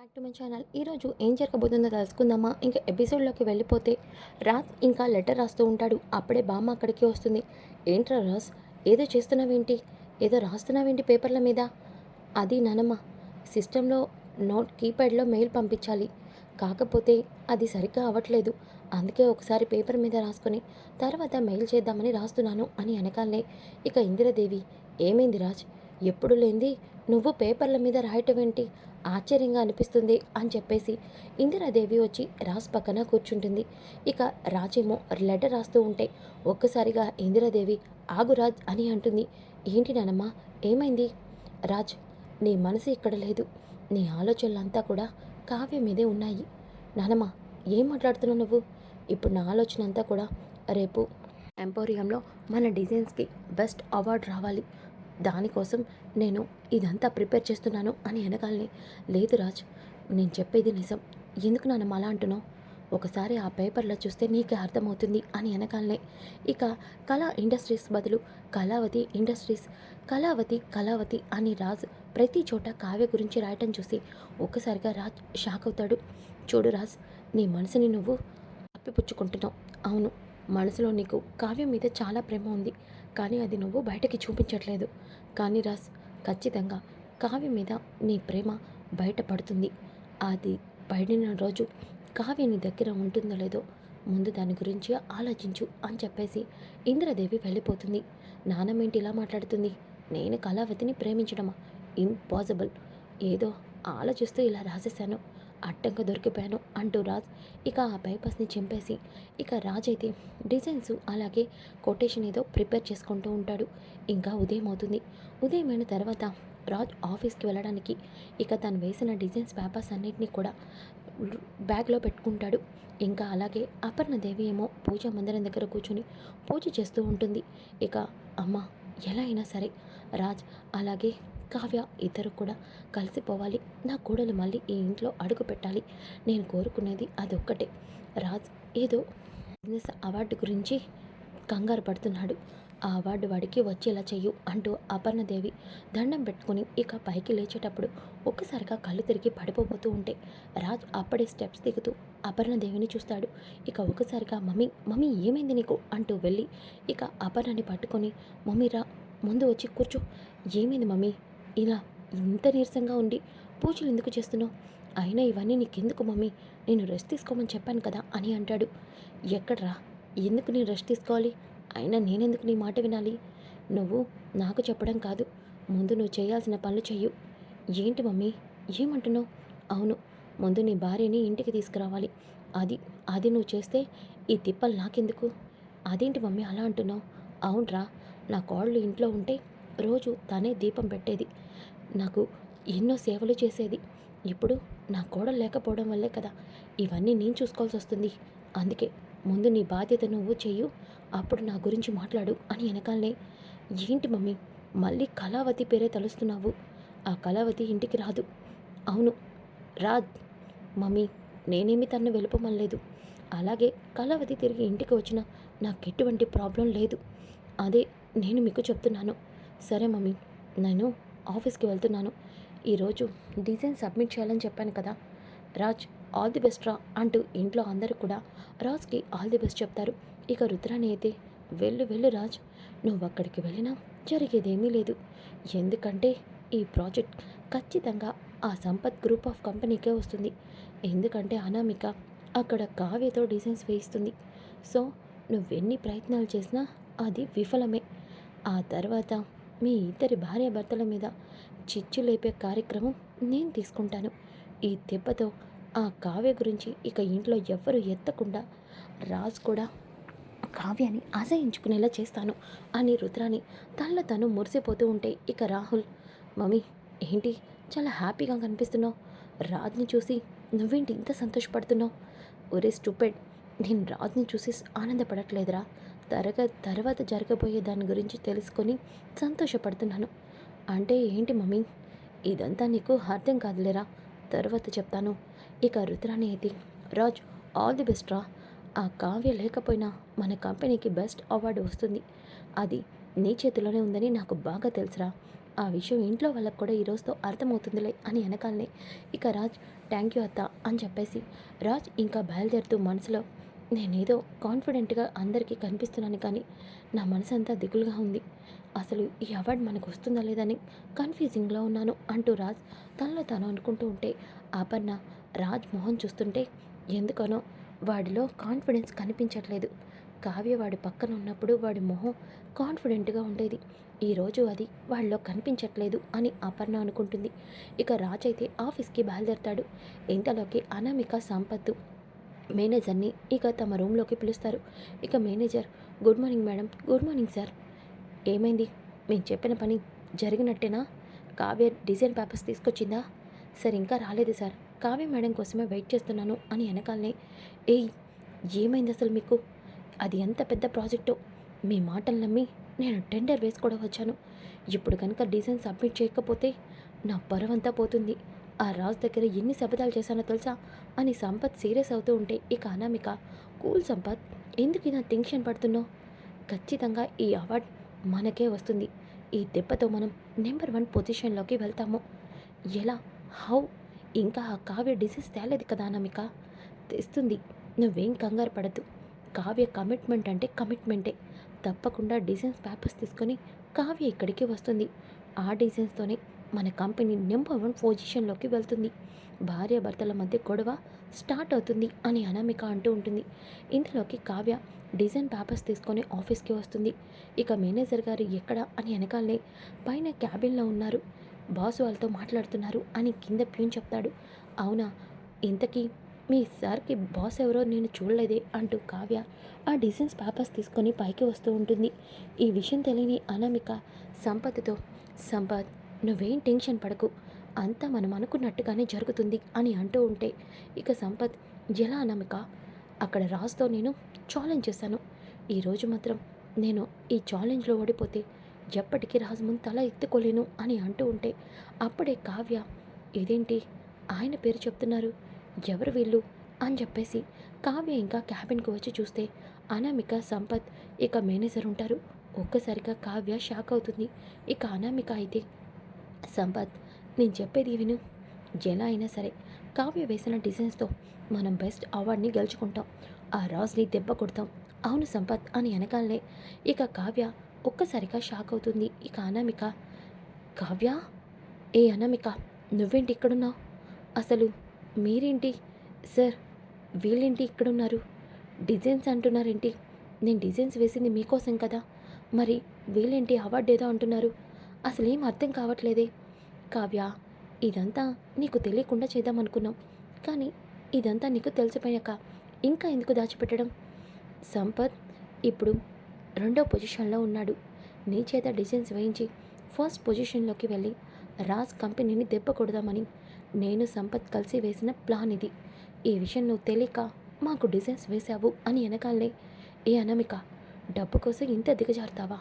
Back to my channel. ఈరోజు ఏం జరగబోతుందో తెలుసుకుందామా? ఇంకా ఎపిసోడ్లోకి వెళ్ళిపోతే రాజ్ ఇంకా లెటర్ రాస్తూ ఉంటాడు. అప్పుడే బామ్మ అక్కడికి వస్తుంది. ఏంట్రా రాజ్? ఏదో చేస్తున్నావేంటి? ఏదో రాస్తున్నావేంటి పేపర్ల మీద? అది నానమ్మ సిస్టంలో నోట్ కీప్యాడ్లో మెయిల్ పంపించాలి. కాకపోతే అది సరిగ్గా అవ్వట్లేదు. అందుకే ఒకసారి పేపర్ మీద రాసుకొని తర్వాత మెయిల్ చేద్దామని రాస్తున్నాను అని వెనకాలనే ఇక ఇందిరాదేవి ఏమైంది రాజ్? ఎప్పుడు లేంది నువ్వు పేపర్ల మీద రాయటం ఏంటి ఆశ్చర్యంగా అనిపిస్తుంది అని చెప్పేసి ఇందిరాదేవి వచ్చి రాజ్ పక్కన కూర్చుంటుంది. ఇక రాజేమో లెటర్ రాస్తూ ఉంటే ఒక్కసారిగా ఇందిరాదేవి ఆగురాజ్ అని అంటుంది. ఏంటి నానమ్మ ఏమైంది? రాజ్ నీ మనసు ఇక్కడ లేదు. నీ ఆలోచనలంతా కూడా కావ్య మీదే ఉన్నాయి. నానమ్మ ఏం మాట్లాడుతున్నావు నువ్వు? ఇప్పుడు నా ఆలోచన అంతా కూడా రేపు ఎంపోరియంలో మన డిజైన్స్కి బెస్ట్ అవార్డు రావాలి. దానికోసం నేను ఇదంతా ప్రిపేర్ చేస్తున్నాను అని వెనకాలని లేదు రాజ్ నేను చెప్పేది నిజం. ఎందుకు నన్ను అలా అంటున్నావు? ఒకసారి ఆ పేపర్లో చూస్తే నీకే అర్థమవుతుంది అని వెనకాలనే ఇక కళా ఇండస్ట్రీస్ బదులు కళావతి ఇండస్ట్రీస్ కళావతి కళావతి అని రాజ్ ప్రతి చోట కావ్య గురించి రాయటం చూసి ఒక్కసారిగా రాజ్ షాక్ అవుతాడు. చూడు రాజ్ నీ మనసుని నువ్వు తప్పిపుచ్చుకుంటున్నావు అవును మనసులో నీకు కావ్యం మీద చాలా ప్రేమ ఉంది. కానీ అది నువ్వు బయటకి చూపించట్లేదు. కానీ రాజ్ ఖచ్చితంగా కావ్యం మీద నీ ప్రేమ బయటపడుతుంది. అది పడిన రోజు కావ్య నీ దగ్గర ఉంటుందో లేదో ముందు దాని గురించి ఆలోచించు అని చెప్పేసి ఇంద్రదేవి వెళ్ళిపోతుంది. నానమ్మేంటి ఇలా మాట్లాడుతుంది? నేను కళావతిని ప్రేమించడమా? ఇంపాసిబుల్ ఏదో ఆలోచిస్తూ ఇలా రాసేశాను. అడ్డంగా దొరికిపోయాను. అంటూ రాజ్ ఇక ఆ బైపాస్ని చంపేసి ఇక రాజ్ అయితే డిజైన్స్ అలాగే కొటేషన్ ఏదో ప్రిపేర్ చేసుకుంటూ ఉంటాడు. ఇంకా ఉదయం అవుతుంది. ఉదయమైన తర్వాత రాజ్ ఆఫీస్కి వెళ్ళడానికి ఇక తను వేసిన డిజైన్స్ పేపర్స్ అన్నిటినీ కూడా బ్యాగ్లో పెట్టుకుంటాడు. ఇంకా అలాగే అపర్ణదేవి ఏమో పూజా మందిరం దగ్గర కూర్చొని పూజ చేస్తూ ఉంటుంది. ఇక అమ్మ ఎలా అయినా సరే రాజ్ అలాగే కావ్య ఇద్దరు కూడా కలిసిపోవాలి నా కోడలు మళ్ళీ ఈ ఇంట్లో అడుగు పెట్టాలి. నేను కోరుకునేది అదొక్కటే. రాజ్ ఏదో బిజినెస్ అవార్డు గురించి కంగారు పడుతున్నాడు. ఆ అవార్డు వాడికి వచ్చేలా చెయ్యు అంటూ అపర్ణదేవి దండం పెట్టుకుని ఇక పైకి లేచేటప్పుడు ఒక్కసారిగా కళ్ళు తిరిగి పడిపోబోతూ ఉంటే రాజ్ అప్పుడే స్టెప్స్ దిగుతూ అపర్ణదేవిని చూస్తాడు. ఇక ఒకసారిగా మమ్మీ మమ్మీ ఏమైంది నీకు? అంటూ వెళ్ళి ఇక అపర్ణని పట్టుకొని మమ్మీ రా ముందు వచ్చి కూర్చో. ఏమైంది మమ్మీ? ఇలా ఇంత నీరసంగా ఉండి పూజలు ఎందుకు చేస్తున్నావు? అయినా ఇవన్నీ నీకెందుకు మమ్మీ? నేను రెస్ట్ తీసుకోమని చెప్పాను కదా అని అంటాడు. ఎక్కడ్రా? ఎందుకు నేను రెస్ట్ తీసుకోవాలి? అయినా నేనెందుకు నీ మాట వినాలి? నువ్వు నాకు చెప్పడం కాదు. ముందు నువ్వు చేయాల్సిన పనులు చెయ్యు. ఏంటి మమ్మీ? ఏమంటున్నావు? అవును. ముందు నీ భార్యని ఇంటికి తీసుకురావాలి. అది అది నువ్వు చేస్తే ఈ తిప్పలు నాకెందుకు? అదేంటి మమ్మీ అలా అంటున్నావు? అవునరా. నా కోళ్ళు ఇంట్లో ఉంటే రోజు తనే దీపం పెట్టేది. నాకు ఎన్నో సేవలు చేసేది. ఇప్పుడు నా కోడలు లేకపోవడం వల్లే కదా ఇవన్నీ నేను చూసుకోవాల్సి వస్తుంది. అందుకే ముందు నీ బాధ్యత నువ్వు చెయ్యు అప్పుడు నా గురించి మాట్లాడు అని వెనకాలనే. ఏంటి మమ్మీ మళ్ళీ కళావతి పేరే తలుస్తున్నావు. ఆ కళావతి ఇంటికి రాదు. అవును రా మమ్మీ నేనేమి తన్ను వెళ్ళిపోమనలేదు. అలాగే కళావతి తిరిగి ఇంటికి వచ్చినా నాకు ఎటువంటి ప్రాబ్లం లేదు. అదే నేను మీకు చెప్తున్నాను. సరే మమ్మీ నేను ఆఫీస్కి వెళ్తున్నాను. ఈరోజు డిజైన్ సబ్మిట్ చేయాలని చెప్పాను కదా. రాజ్ ఆల్ ది బెస్ట్ రా అంటూ ఇంట్లో అందరూ కూడా రాజ్కి ఆల్ ది బెస్ట్ చెప్తారు. ఇక రుద్రాని అయితే వెళ్ళు వెళ్ళు రాజ్. నువ్వు అక్కడికి వెళ్ళినా జరిగేదేమీ లేదు. ఎందుకంటే ఈ ప్రాజెక్ట్ ఖచ్చితంగా ఆ సంపత్ గ్రూప్ ఆఫ్ కంపెనీకే వస్తుంది. ఎందుకంటే అనామిక అక్కడ కావ్యతో డిజైన్స్ వేయిస్తుంది. సో నువ్వెన్ని ప్రయత్నాలు చేసినా అది విఫలమే. ఆ తర్వాత మీ ఇద్దరి భార్యాభర్తల మీద చిచ్చు లేపే కార్యక్రమం నేను తీసుకుంటాను. ఈ దెబ్బతో ఆ కావ్య గురించి ఇక ఇంట్లో ఎవ్వరూ ఎత్తకుండా రాజు కూడా కావ్యాన్ని ఆశయించుకునేలా చేస్తాను అని రుద్రాని తనలో తను మురిసిపోతూ ఉంటే ఇక రాహుల్ మమ్మీ ఏంటి చాలా హ్యాపీగా కనిపిస్తున్నావు? రాజ్ని చూసి నువ్వేంటి ఇంత సంతోషపడుతున్నావు? ఒరే స్టూపెడ్ నేను రాజ్ని చూసి ఆనందపడట్లేదురా. తరగ తర్వాత జరగబోయే దాని గురించి తెలుసుకొని సంతోషపడుతున్నాను. అంటే ఏంటి మమ్మీ? ఇదంతా నీకు అర్థం కాదులేరా? తర్వాత చెప్తాను. ఇక రుద్రాని అయితే రాజ్ ఆల్ ది బెస్ట్ రా ఆ కావ్య లేకపోయినా మన కంపెనీకి బెస్ట్ అవార్డు వస్తుంది. అది నీ చేతిలోనే ఉందని నాకు బాగా తెలుసురా. ఆ విషయం ఇంట్లో వాళ్ళకి కూడా ఈ రోజుతో అర్థమవుతుందిలే అని వెనకాలనే. ఇక రాజ్ థ్యాంక్ యూ అత్త అని చెప్పేసి రాజ్ ఇంకా బయలుదేరుతూ మనసులో నేనేదో కాన్ఫిడెంట్గా అందరికీ కనిపిస్తున్నాను కానీ నా మనసు అంతా దిగులుగా ఉంది. అసలు ఈ అవార్డు మనకు వస్తుందా లేదని కన్ఫ్యూజింగ్లో ఉన్నాను అంటూ రాజ్ తనలో తాను అనుకుంటూ ఉంటే అపర్ణ రాజ్ మొహం చూస్తుంటే ఎందుకనో వాడిలో కాన్ఫిడెన్స్ కనిపించట్లేదు. కావ్య వాడి పక్కన ఉన్నప్పుడు వాడి మొహం కాన్ఫిడెంట్గా ఉండేది. ఈరోజు అది వాళ్ళలో కనిపించట్లేదు అని అపర్ణ అనుకుంటుంది. ఇక రాజ్ అయితే ఆఫీస్కి బయలుదేరతాడు. ఇంతలోకి అనామిక సంపత్తు మేనేజర్ని ఇక తమ రూమ్లోకి పిలుస్తారు. ఇక manager good morning madam good morning sir. ఏమైంది? మేము చెప్పిన పని జరిగినట్టేనా? కావ్య డిజైన్ పేపర్స్ తీసుకొచ్చిందా? సార్ ఇంకా రాలేదు సార్. కావ్య మేడం కోసమే వెయిట్ చేస్తున్నాను అని వెనకాలనే ఏయ్ ఏమైంది అసలు మీకు? అది ఎంత పెద్ద ప్రాజెక్టు? మీ మాటలు నమ్మి నేను టెండర్ వేసుకోవడం వచ్చాను. ఇప్పుడు కనుక డిజైన్ సబ్మిట్ చేయకపోతే నా పరవంతా పోతుంది. ఆ రాజు దగ్గర ఎన్ని శబదాలు చేశానో తెలుసా? అని సంపత్ సీరియస్ అవుతూ ఉంటే ఇక అనామిక కూల్ సంపత్ ఎందుకు ఇలా టెన్షన్ పడుతున్నావు? ఖచ్చితంగా ఈ అవార్డ్ మనకే వస్తుంది. ఈ దెబ్బతో మనం నెంబర్ వన్ పొజిషన్లోకి వెళ్తాము. ఎలా? హౌ? ఇంకా ఆ కావ్య డిసీజ్ తేలేదు కదా అనామిక? తెస్తుంది. నువ్వేం కంగారు పడద్దు. కావ్య కమిట్మెంట్ అంటే కమిట్మెంటే. తప్పకుండా డిజైన్స్ పేపర్స్ తీసుకొని కావ్య ఇక్కడికి వస్తుంది. ఆ డిజైన్స్తోనే మన కంపెనీ నెంబర్ వన్ పొజిషన్లోకి వెళ్తుంది. భార్య భర్తల మధ్య గొడవ స్టార్ట్ అవుతుంది అని అనామిక అంటూ ఉంటుంది. ఇంతలోకి కావ్య డిజైన్ పేపర్స్ తీసుకొని ఆఫీస్కి వస్తుంది. ఇక మేనేజర్ గారు ఎక్కడ అని వెనకాలనే పైన క్యాబిన్లో ఉన్నారు. బాస్ వాళ్ళతో మాట్లాడుతున్నారు అని కింద ప్యూన్ చెప్తాడు. అవునా? ఇంతకీ మీ సార్కి బాస్ ఎవరో నేను చూడలేదే అంటూ కావ్య ఆ డిజైన్స్ పేపర్స్ తీసుకొని పైకి వస్తూ ఉంటుంది. ఈ విషయం తెలియని అనామిక సంపత్తో సంపత్ నువ్వేం టెన్షన్ పడకు. అంతా మనం అనుకున్నట్టుగానే జరుగుతుంది అని అంటూ ఉంటే ఇక సంపత్ ఎలా అనమిక? అక్కడ రాజుతో నేను ఛాలెంజ్ చేశాను. ఈరోజు మాత్రం నేను ఈ ఛాలెంజ్లో ఓడిపోతే ఎప్పటికీ రాజు ముందు తల ఎత్తుకోలేను అని అంటూ ఉంటే అప్పుడే కావ్య ఇదేంటి? ఆయన పేరు చెప్తున్నారు. ఎవరు వీళ్ళు? అని చెప్పేసి కావ్య ఇంకా క్యాబిన్కి వచ్చి చూస్తే అనామిక సంపత్ ఇక మేనేజర్ ఉంటారు. ఒక్కసారిగా కావ్య షాక్ అవుతుంది. ఇక అనామిక అయితే సంపత్ నేను చెప్పేది విను. ఎలా అయినా సరే కావ్య వేసిన డిజైన్స్తో మనం బెస్ట్ అవార్డ్ని గెలుచుకుంటాం. ఆ రాజ్ని దెబ్బ కొడతాం. అవును సంపత్ అని వెనకాలనే ఇక కావ్య ఒక్కసారిగా షాక్ అవుతుంది. ఇక అనామిక కావ్య? ఏ అనామిక నువ్వేంటి ఇక్కడున్నావు? అసలు మీరేంటి? సార్ వీళ్ళేంటి ఇక్కడున్నారు? డిజైన్స్ అంటున్నారేంటి? నేను డిజైన్స్ వేసింది మీకోసం కదా. మరి వీళ్ళేంటి అవార్డు ఏదో అంటున్నారు? అసలేం అర్థం కావట్లేదే. కావ్య ఇదంతా నీకు తెలియకుండా చేద్దామనుకున్నాం కానీ ఇదంతా నీకు తెలిసిపోయాక ఇంకా ఎందుకు దాచిపెట్టడం? సంపత్ ఇప్పుడు రెండో పొజిషన్లో ఉన్నాడు. నీ చేత డిజైన్స్ వేయించి ఫస్ట్ పొజిషన్లోకి వెళ్ళి రాజ్ కంపెనీని దెబ్బ కొడదామని నేను సంపత్ కలిసి వేసిన ప్లాన్ ఇది. ఈ విషయం నువ్వు తెలియక మాకు డిజైన్స్ వేశావు అని వెనకాలనే ఏ అనామిక డబ్బు కోసం ఇంత దిగజారుతావా?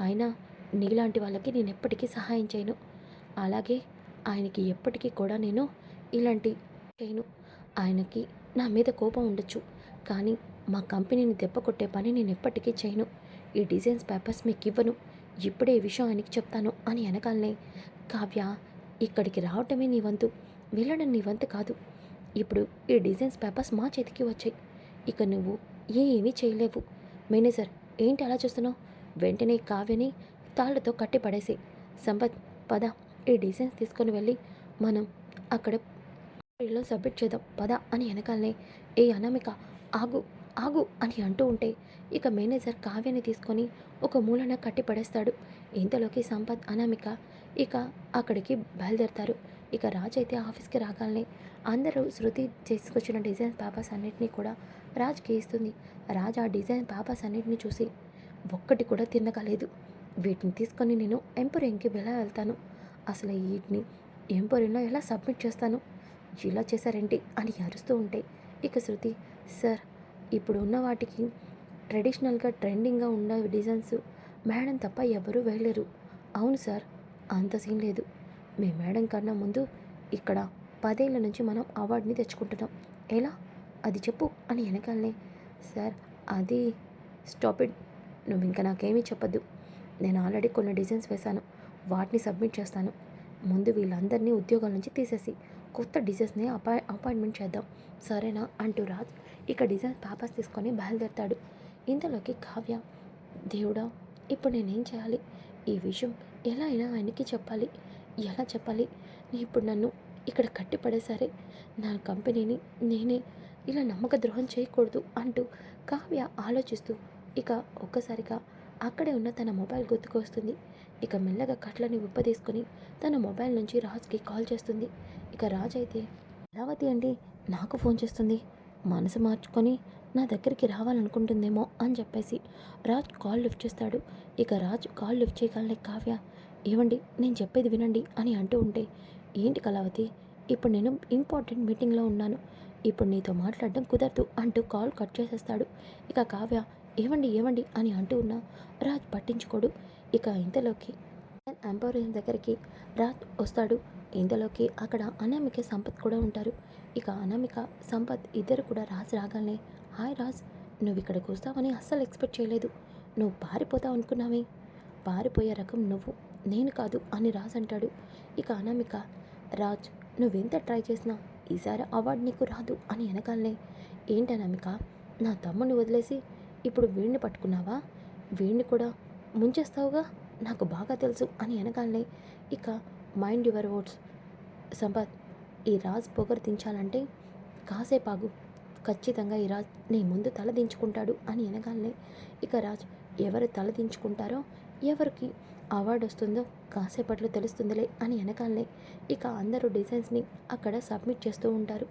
అయినా నీలాంటి వాళ్ళకి నేను ఎప్పటికీ సహాయం చేయను. అలాగే ఆయనకి ఎప్పటికీ కూడా నేను ఇలాంటి చేయను. ఆయనకి నా మీద కోపం ఉండొచ్చు కానీ మా కంపెనీని దెబ్బ కొట్టే పని నేను ఎప్పటికీ చేయను. ఈ డిజైన్స్ పేపర్స్ మీకు ఇవ్వను ఇప్పుడే ఈ విషయం ఆయనకి చెప్తాను అని వెనకాలనే కావ్య ఇక్కడికి రావటమే నీ వంతు వెళ్ళడం నీ వంతు కాదు. ఇప్పుడు ఈ డిజైన్స్ పేపర్స్ మా చేతికి వచ్చాయి. ఇక నువ్వు ఏమీ చేయలేవు. మేనేజర్ ఏంటి అలా చూస్తున్నావు? వెంటనే కావ్యని తాళ్ళతో కట్టి పడేసి సంపత్ పద ఈ డిజైన్స్ తీసుకొని వెళ్ళి మనం అక్కడ లో సబ్మిట్ చేద్దాం పద అని వెనకాలనే ఏ అనామిక ఆగు ఆగు అని అంటూ ఉంటే ఇక మేనేజర్ కావ్యని తీసుకొని ఒక మూలన కట్టి పడేస్తాడు ఇంతలోకి సంపత్ అనామిక ఇక అక్కడికి బయలుదేరతారు. ఇక రాజ్ అయితే ఆఫీస్కి రాగానే అందరూ శృతి చేసుకొచ్చిన డిజైన్ పేపర్స్ అన్నిటినీ కూడా రాజ్కి ఇస్తుంది. రాజ్ ఆ డిజైన్ పేపర్స్ అన్నిటిని చూసి ఒక్కటి కూడా తిన్నగలేదు వీటిని తీసుకొని నేను ఎంపోరియంకి ఎలా వెళ్తాను? అసలు వీటిని ఎంపోరియంలో ఎలా సబ్మిట్ చేస్తాను? ఇలా చేశారేంటి? అని అరుస్తూ ఉంటే ఇక శృతి సార్ ఇప్పుడు ఉన్న వాటికి ట్రెడిషనల్గా ట్రెండింగ్గా ఉన్న డిజైన్స్ మేడం తప్ప ఎవరూ వేయలేరు. అవును సార్ అంత సీన్ లేదు. మీ మేడం కన్నా ముందు ఇక్కడ పదేళ్ళ నుంచి మనం అవార్డుని తెచ్చుకుంటున్నాం. ఎలా? అది చెప్పు. అని వెనకాలనే సార్ అది స్టాప్ ఇట్ నువ్వు ఇంకా నాకేమీ చెప్పద్దు. నేను ఆల్రెడీ కొన్ని డిజైన్స్ వేశాను. వాటిని సబ్మిట్ చేస్తాను. ముందు వీళ్ళందరినీ ఉద్యోగాల నుంచి తీసేసి కొత్త డిజైన్స్ని అపాయి అపాయింట్మెంట్ చేద్దాం. సరేనా? అంటూ రాజ్ ఇక డిజైన్ పేపర్స్ తీసుకొని బయలుదేరుతాడు. ఇంతలోకి కావ్య దేవుడా ఇప్పుడు నేనేం చేయాలి? ఈ విషయం ఎలా అయినా ఆయనకి చెప్పాలి. ఎలా చెప్పాలి? ఇప్పుడు నన్ను ఇక్కడ కట్టి పడేసరే నా కంపెనీని నేనే ఇలా నమ్మక ద్రోహం చేయకూడదు అంటూ కావ్య ఆలోచిస్తూ ఇక ఒక్కసారిగా అక్కడే ఉన్న తన మొబైల్ గుర్తుకొస్తుంది. ఇక మెల్లగా కట్లని ఉప్పదీసుకొని తన మొబైల్ నుంచి రాజ్కి కాల్ చేస్తుంది. ఇక రాజ్ అయితే కళావతి అండి నాకు ఫోన్ చేస్తుంది. మనసు మార్చుకొని నా దగ్గరికి రావాలనుకుంటుందేమో అని చెప్పేసి రాజ్ కాల్ లిఫ్ట్ చేస్తాడు. ఇక రాజ్ కాల్ లిఫ్ట్ చేయగలనే కావ్య ఏవండి నేను చెప్పేది వినండి అని అంటూ ఉంటే ఏంటి కళావతి ఇప్పుడు నేను ఇంపార్టెంట్ మీటింగ్లో ఉన్నాను. ఇప్పుడు నీతో మాట్లాడడం కుదరదు అంటూ కాల్ కట్ చేసేస్తాడు. ఇక కావ్య ఏమండి ఏమండి అని అంటూ ఉన్నా రాజ్ పట్టించుకోడు. ఇక ఇంతలోకి ఎంపవరింగ్ దగ్గరికి రాజ్ వస్తాడు. ఇంతలోకి అక్కడ అనామిక సంపత్ కూడా ఉంటారు. ఇక అనామిక సంపత్ ఇద్దరు కూడా రాజ్ రాగానే హాయ్ రాజ్ నువ్వు ఇక్కడికి వస్తావని అస్సలు ఎక్స్పెక్ట్ చేయలేదు. నువ్వు పారిపోతావు అనుకున్నావే. పారిపోయే రకం నువ్వు నేను కాదు అని రాజ్ అంటాడు. ఇక అనామిక రాజ్ నువ్వెంత ట్రై చేసినా ఈసారి అవార్డు నీకు రాదు అని వెనకాలనే ఏంటి అనామిక నా తమ్ముని వదిలేసి ఇప్పుడు వీడిని పట్టుకున్నావా? వీడిని కూడా ముంచేస్తావుగా? నాకు బాగా తెలుసు అని వెనకాలనే ఇక మైండ్ యువర్ వర్డ్స్ సంపత్ ఈ రాజ్ పొగరు దించాలంటే కాసేపాగు ఖచ్చితంగా ఈ రాజ్ నీ ముందు తల దించుకుంటాడు అని వెనకాలనే ఇక రాజ్ ఎవరు తల దించుకుంటారో ఎవరికి అవార్డు వస్తుందో కాసేపట్లో తెలుస్తుందిలే అని వెనకాలనే ఇక అందరూ డిజైన్స్ని అక్కడ సబ్మిట్ చేస్తూ ఉంటారు.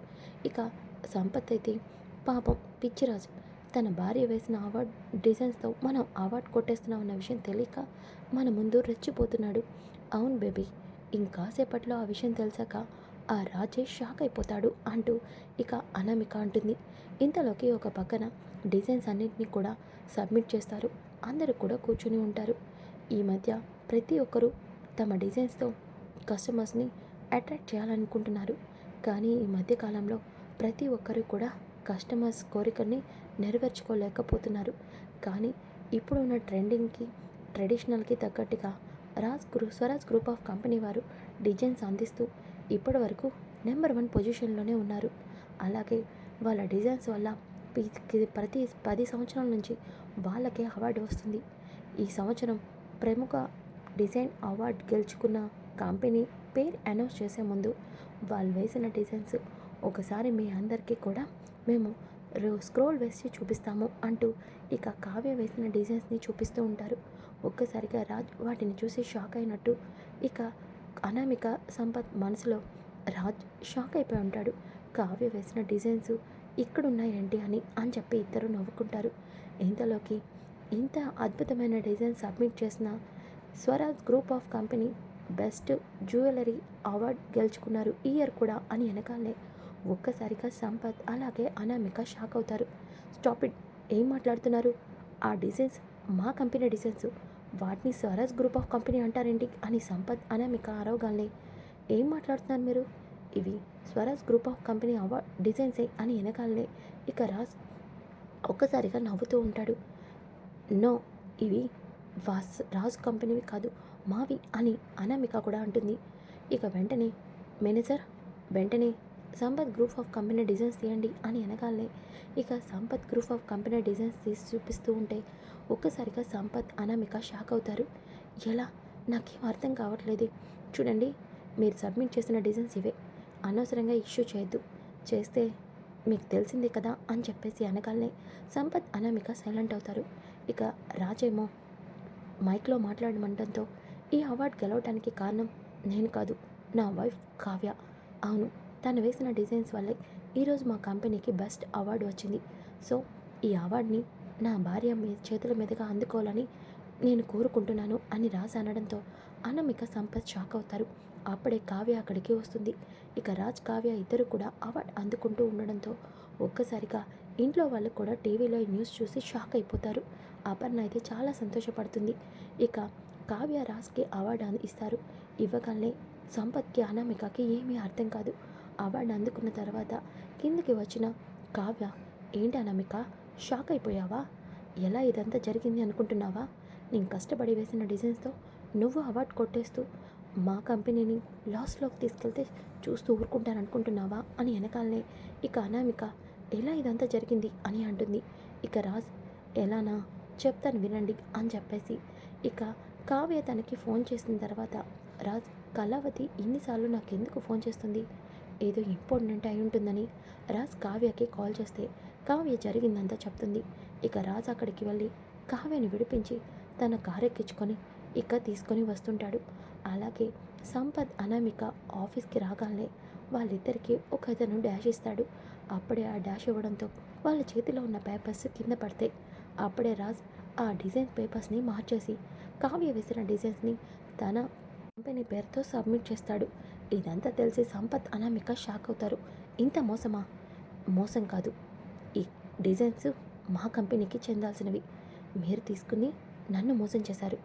ఇక సంపత్ అయితే పాపం పిచ్చిరాజు తన భార్య వేసిన అవార్డ్ డిజైన్స్తో మనం అవార్డ్ కొట్టేస్తున్నాం అన్న విషయం తెలియక మన ముందు రెచ్చిపోతున్నాడు. అవును బేబీ ఇంకాసేపట్లో ఆ విషయం తెలిసాక ఆ రాజే షాక్ అయిపోతాడు అంటూ ఇక అనామిక అంటుంది. ఇంతలోకి ఒక పక్కన డిజైన్స్ అన్నింటినీ కూడా సబ్మిట్ చేస్తారు. అందరూ కూడా కూర్చుని ఉంటారు. ఈ మధ్య ప్రతి ఒక్కరూ తమ డిజైన్స్తో కస్టమర్స్ని అట్రాక్ట్ చేయాలనుకుంటున్నారు. కానీ ఈ మధ్య కాలంలో ప్రతి ఒక్కరూ కూడా కస్టమర్స్ కోరికని నెరవేర్చుకోలేకపోతున్నారు. కానీ ఇప్పుడున్న ట్రెండింగ్కి ట్రెడిషనల్కి తగ్గట్టుగా రాజ్ గ్రూ స్వరాజ్ గ్రూప్ ఆఫ్ కంపెనీ వారు డిజైన్స్ అందిస్తూ ఇప్పటి వరకు నెంబర్ వన్ పొజిషన్లోనే ఉన్నారు. అలాగే వాళ్ళ డిజైన్స్ వల్ల ప్రతి పది సంవత్సరాల నుంచి వాళ్ళకే అవార్డు వస్తుంది. ఈ సంవత్సరం ప్రముఖ డిజైన్ అవార్డు గెలుచుకున్న కంపెనీ పేరు అనౌన్స్ చేసే ముందు వాళ్ళు వేసిన డిజైన్స్ ఒకసారి మీ అందరికీ కూడా మేము స్క్రోల్ వేసి చూపిస్తాము అంటూ ఇక కావ్య వేసిన డిజైన్స్ని చూపిస్తూ ఉంటారు. ఒక్కసారిగా రాజ్ వాటిని చూసి షాక్ అయినట్టు ఇక అనామిక సంపత్ మనసులో రాజ్ షాక్ అయిపోయి ఉంటాడు. కావ్య వేసిన డిజైన్స్ ఇక్కడున్నాయేంటి అని అని చెప్పి ఇద్దరు నవ్వుకుంటారు. ఇంతలోకి ఇంత అద్భుతమైన డిజైన్ సబ్మిట్ చేసిన Swaraj group of company best jewellery award గెలుచుకున్నారు ఈ ఇయర్ కూడా అని వెనకాలే ఒక్కసారిగా సంపత్ అలాగే అనామిక షాక్ అవుతారు. Stop it! ఏం మాట్లాడుతున్నారు? ఆ డిజైన్స్ మా కంపెనీ డిజైన్స్. వాటిని స్వరాజ్ గ్రూప్ ఆఫ్ కంపెనీ అంటారేంటి? అని సంపత్ అనామిక అరవగానే ఏం మాట్లాడుతున్నారు మీరు? ఇవి Swaraj group of company award డిజైన్సే అని వెనకాలనే ఇక రాజ్ ఒక్కసారిగా నవ్వుతూ ఉంటాడు. నో ఇవి వాస్ రాజ్ కంపెనీవి కాదు మావి అని అనామిక కూడా అంటుంది. ఇక వెంటనే మేనేజర్ వెంటనే Sampath group of company designs తీయండి అని వెనకాలనే ఇక Sampath group of company designs తీసి చూపిస్తూ ఉంటే ఒక్కసారిగా సంపత్ అనామిక షాక్ అవుతారు. ఎలా? నాకేం అర్థం కావట్లేదు. చూడండి మీరు సబ్మిట్ చేసిన డిజైన్స్ ఇవే. అనవసరంగా ఇష్యూ చేయొద్దు. చేస్తే మీకు తెలిసిందే కదా అని చెప్పేసి అనగానే సంపత్ అనామిక సైలెంట్ అవుతారు. ఇక రాజేమో మైక్లో మాట్లాడమంటంతో ఈ అవార్డు గెలవడానికి కారణం నేను కాదు. నా వైఫ్ కావ్య. అవును తను వేసిన డిజైన్స్ వల్లే ఈరోజు మా కంపెనీకి బెస్ట్ అవార్డు వచ్చింది. సో ఈ అవార్డుని నా భార్య మీ చేతుల మీదుగా అందుకోవాలని నేను కోరుకుంటున్నాను అని రాసి అనడంతో అనామిక సంపత్ షాక్ అవుతారు. అప్పుడే కావ్య అక్కడికి వస్తుంది. ఇక రాజ్ కావ్య ఇద్దరు కూడా అవార్డు అందుకుంటూ ఉండడంతో ఒక్కసారిగా ఇంట్లో వాళ్ళు కూడా టీవీలో న్యూస్ చూసి షాక్ అయిపోతారు. అపర్ణ అయితే చాలా సంతోషపడుతుంది. ఇక కావ్య రాజ్కి అవార్డు అంది- ఇస్తారు. ఇవ్వగానే సంపత్కి అనామికకి ఏమీ అర్థం కాదు. అవార్డు అందుకున్న తర్వాత కిందకి వచ్చిన కావ్య ఏంటి అనామిక షాక్ అయిపోయావా? ఎలా ఇదంతా జరిగింది అనుకుంటున్నావా? నేను కష్టపడి వేసిన డిజైన్స్తో నువ్వు అవార్డు కొట్టేస్తూ మా కంపెనీని లాస్లోకి తీసుకెళ్తే చూస్తూ ఊరుకుంటాను అనుకుంటున్నావా అని వెనకాలనే ఇక అనామిక ఎలా ఇదంతా జరిగింది? అని అంటుంది. ఇక రాజ్ ఎలానా? చెప్తాను వినండి అని చెప్పేసి ఇక కావ్య తనకి ఫోన్ చేసిన తర్వాత రాజ్ కళావతి ఇన్నిసార్లు నాకు ఎందుకు ఫోన్ చేస్తుంది? ఏదో ఇంపార్టెంట్ అయి ఉంటుందని రాజ్ కావ్యకి కాల్ చేస్తే కావ్య జరిగిందంతా చెప్తుంది. ఇక రాజ్ అక్కడికి వెళ్ళి కావ్యని విడిపించి తన కారెక్కించుకొని ఇక తీసుకొని వస్తుంటాడు. అలాగే సంపత్ అనామిక ఆఫీస్కి రాగానే వాళ్ళిద్దరికీ ఒక అతను డాష్ ఇస్తాడు. అప్పుడే ఆ డాష్ ఇవ్వడంతో వాళ్ళ చేతిలో ఉన్న పేపర్స్ కింద పడతాయి అప్పుడే రాజ్ ఆ డిజైన్ పేపర్స్ని మార్చేసి కావ్య వేసిన డిజైన్స్ని తన కంపెనీ పేరుతో సబ్మిట్ చేస్తాడు. ఇదంతా తెలిసి సంపత్ అనామిక షాక్ అవుతారు. ఇంత మోసమా? మోసం కాదు. ఈ డిజైన్స్ మా కంపెనీకి చెందాల్సినవి. మీరు తీసుకుని నన్ను మోసం చేశారు.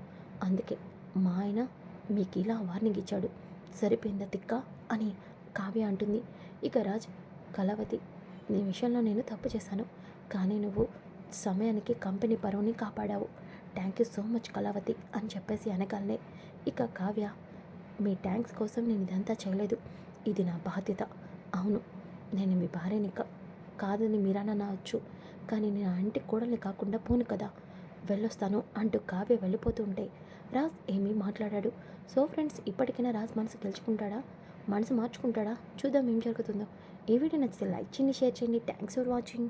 అందుకే మా ఆయన మీకు ఇలా వార్నింగ్ ఇచ్చాడు. సరిపోయిందా తిక్క? అని కావ్య అంటుంది. ఇక రాజ్ కళావతి నీ విషయంలో నేను తప్పు చేశాను. కానీ నువ్వు సమయానికి కంపెనీ పరువుని కాపాడావు. Thank you so much Kalavathi అని చెప్పేసి అనగానే ఇక కావ్య మీ థ్యాంక్స్ కోసం నేను ఇదంతా చేయలేదు. ఇది నా బాధ్యత. అవును నేను మీ భార్యని కా- కాదని మీరనవచ్చు కానీ నేను ఆ ఇంటి కోడల్ని కాకుండా పోను కదా. వెళ్ళొస్తాను అంటూ కావ్య వెళ్ళిపోతూ ఉంటే రాజ్ ఏమీ మాట్లాడాడు. సో ఫ్రెండ్స్ ఇప్పటికైనా రాజ్ మనసు గెలుచుకుంటాడా? మనసు మార్చుకుంటాడా? చూద్దాం ఏం జరుగుతుందో. ఈ వీడియో నచ్చితే లైక్ చేయండి షేర్ చేయండి. Thanks for watching.